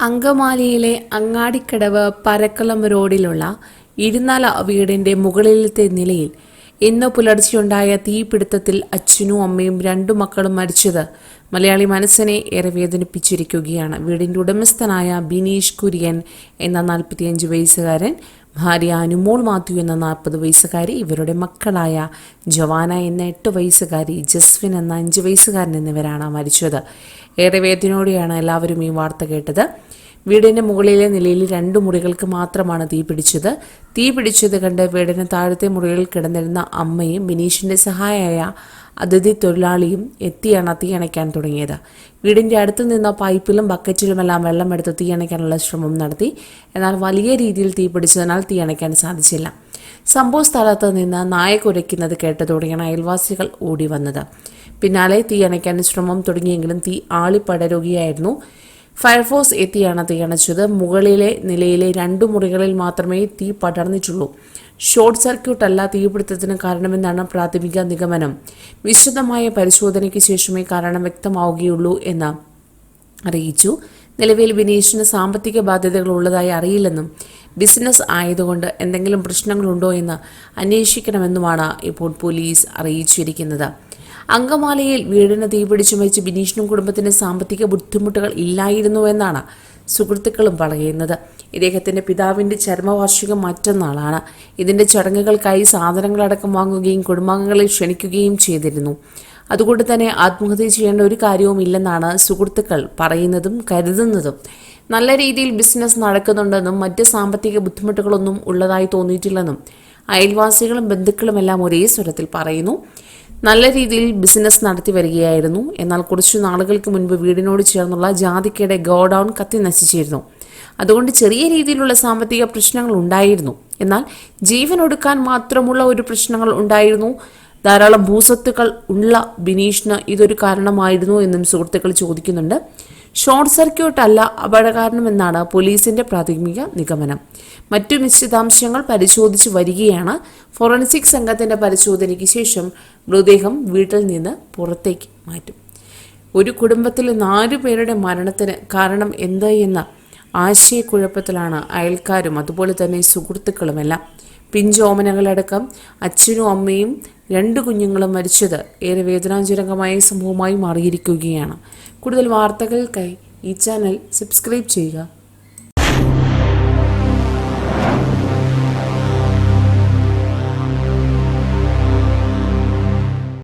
അങ്കമാലിയിലെ അങ്ങാടിക്കടവ് പരക്കളം റോഡിലുള്ള ഇരുന്നാല വീടിന്റെ മുകളിലത്തെ നിലയിൽ ഇന്ന് പുലർച്ചെയുണ്ടായ തീപിടുത്തത്തിൽ അച്ഛനും അമ്മയും രണ്ടു മക്കളും മരിച്ചത് മലയാളി മനസ്സിനെ ഏറെ വേദനിപ്പിച്ചിരിക്കുകയാണ്. വീടിന്റെ ഉടമസ്ഥനായ ബിനീഷ് കുര്യൻ എന്ന നാൽപ്പത്തിയഞ്ച് വയസ്സുകാരൻ ഭാര്യ അനുമോൾ മാത്യു എന്ന നാൽപ്പത് വയസ്സുകാരി ഇവരുടെ മക്കളായ ജവാന എന്ന എട്ട് വയസ്സുകാരി ജസ്വിൻ എന്ന അഞ്ച് വയസ്സുകാരൻ എന്നിവരാണ് മരിച്ചത്. ഏറെ വേദനയോടെയാണ് എല്ലാവരും ഈ വാർത്ത കേട്ടത്. വീടിന്റെ മുകളിലെ നിലയിൽ രണ്ടു മുറികൾക്ക് മാത്രമാണ് തീ പിടിച്ചത്. തീ പിടിച്ചത് കണ്ട് വീടിന് താഴത്തെ മുറികളിൽ കിടന്നിരുന്ന അമ്മയും ബിനീഷിന്റെ സഹായമായ അതിഥി തൊഴിലാളിയും എത്തിയാണ് തീ അണയ്ക്കാൻ തുടങ്ങിയത്. വീടിന്റെ അടുത്ത് നിന്ന പൈപ്പിലും ബക്കറ്റിലുമെല്ലാം വെള്ളമെടുത്ത് തീ അണയ്ക്കാനുള്ള ശ്രമം നടത്തി. എന്നാൽ വലിയ രീതിയിൽ തീ പിടിച്ചതിനാൽ തീ അണയ്ക്കാൻ സാധിച്ചില്ല. സംഭവ സ്ഥലത്ത് നിന്ന് നായ കുരയ്ക്കുന്നത് കേട്ടതോടെയാണ് അയൽവാസികൾ ഓടി വന്നത്. പിന്നാലെ തീ അണയ്ക്കാൻ ശ്രമം തുടങ്ങിയെങ്കിലും തീ ആളിപ്പടരുകയായിരുന്നു. ഫയർഫോഴ്സ് എത്തിയാണ് തീ അണച്ചത് മുകളിലെ നിലയിലെ രണ്ടു മുറികളിൽ മാത്രമേ തീ പടർന്നിട്ടുള്ളൂ. ഷോർട്ട് സർക്യൂട്ട് അല്ല തീപിടുത്തത്തിന് കാരണമെന്നാണ് പ്രാഥമിക നിഗമനം. വിശദമായ പരിശോധനയ്ക്ക് ശേഷമേ കാരണം വ്യക്തമാവുകയുള്ളൂ എന്ന് അറിയിച്ചു. നിലവിൽ ബിനീഷിന് സാമ്പത്തിക ബാധ്യതകൾ ഉള്ളതായി അറിയില്ലെന്നും ബിസിനസ് ആയതുകൊണ്ട് എന്തെങ്കിലും പ്രശ്നങ്ങളുണ്ടോ എന്ന് അന്വേഷിക്കണമെന്നുമാണ് ഇപ്പോൾ പോലീസ് അറിയിച്ചിരിക്കുന്നത്. അങ്കമാലിയിൽ വീടിന് തീപിടിച്ചു മരിച്ച ബിനീഷിനും കുടുംബത്തിന് സാമ്പത്തിക ബുദ്ധിമുട്ടുകൾ ഇല്ലായിരുന്നുവെന്നാണ് സുഹൃത്തുക്കളും പറയുന്നത്. ഇദ്ദേഹത്തിന്റെ പിതാവിന്റെ ചരമവാർഷികം മറ്റന്നാളാണ്. ഇതിന്റെ ചടങ്ങുകൾക്കായി സാധനങ്ങളടക്കം വാങ്ങുകയും കുടുംബാംഗങ്ങളെ ക്ഷണിക്കുകയും ചെയ്തിരുന്നു. അതുകൊണ്ട് തന്നെ ആത്മഹത്യ ചെയ്യേണ്ട ഒരു കാര്യവും ഇല്ലെന്നാണ് സുഹൃത്തുക്കൾ പറയുന്നതും കരുതുന്നതും. നല്ല രീതിയിൽ ബിസിനസ് നടക്കുന്നുണ്ടെന്നും മറ്റ് സാമ്പത്തിക ബുദ്ധിമുട്ടുകളൊന്നും ഉള്ളതായി തോന്നിയിട്ടില്ലെന്നും അയൽവാസികളും ബന്ധുക്കളുമെല്ലാം ഒരേ സ്വരത്തിൽ പറയുന്നു. നല്ല രീതിയിൽ ബിസിനസ് നടത്തി വരികയായിരുന്നു. എന്നാൽ കുറച്ചു നാളുകൾക്ക് മുൻപ് വീടിനോട് ചേർന്നുള്ള ജാതിക്കയുടെ ഗോഡൗൺ കത്തി നശിച്ചിരുന്നു. അതുകൊണ്ട് ചെറിയ രീതിയിലുള്ള സാമ്പത്തിക പ്രശ്നങ്ങൾ ഉണ്ടായിരുന്നു. എന്നാൽ ജീവൻ ഒടുക്കാൻ മാത്രമുള്ള ഒരു പ്രശ്നങ്ങൾ ഉണ്ടായിരുന്നു. ധാരാളം ഭൂസ്വത്തുക്കൾ ഉള്ള ബിനീഷിന് ഇതൊരു കാരണമായിരുന്നു എന്നും സുഹൃത്തുക്കൾ ചോദിക്കുന്നുണ്ട്. ഷോർട്ട് സർക്യൂട്ട് അല്ല അപകടകാരണമെന്നാണ് പോലീസിന്റെ പ്രാഥമിക നിഗമനം. മറ്റു വിശദാംശങ്ങൾ പരിശോധിച്ചു വരികയാണ്. ഫോറൻസിക് സംഘത്തിന്റെ പരിശോധനയ്ക്ക് ശേഷം മൃതദേഹം വീട്ടിൽ നിന്ന് പുറത്തേക്ക് മാറ്റും. ഒരു കുടുംബത്തിലെ നാലു പേരുടെ മരണത്തിന് കാരണം എന്ത് എന്ന ആശയക്കുഴപ്പത്തിലാണ് അയൽക്കാരും അതുപോലെ തന്നെ സുഹൃത്തുക്കളുമെല്ലാം. പിഞ്ചോമനകളടക്കം അച്ഛനും അമ്മയും രണ്ട് കുഞ്ഞുങ്ങളും മരിച്ചത് ഏറെ വേദനാജനകമായ സംഭവമായി മാറിയിരിക്കുകയാണ്. കൂടുതൽ വാർത്തകൾക്കായി ഈ ചാനൽ സബ്സ്ക്രൈബ് ചെയ്യുക.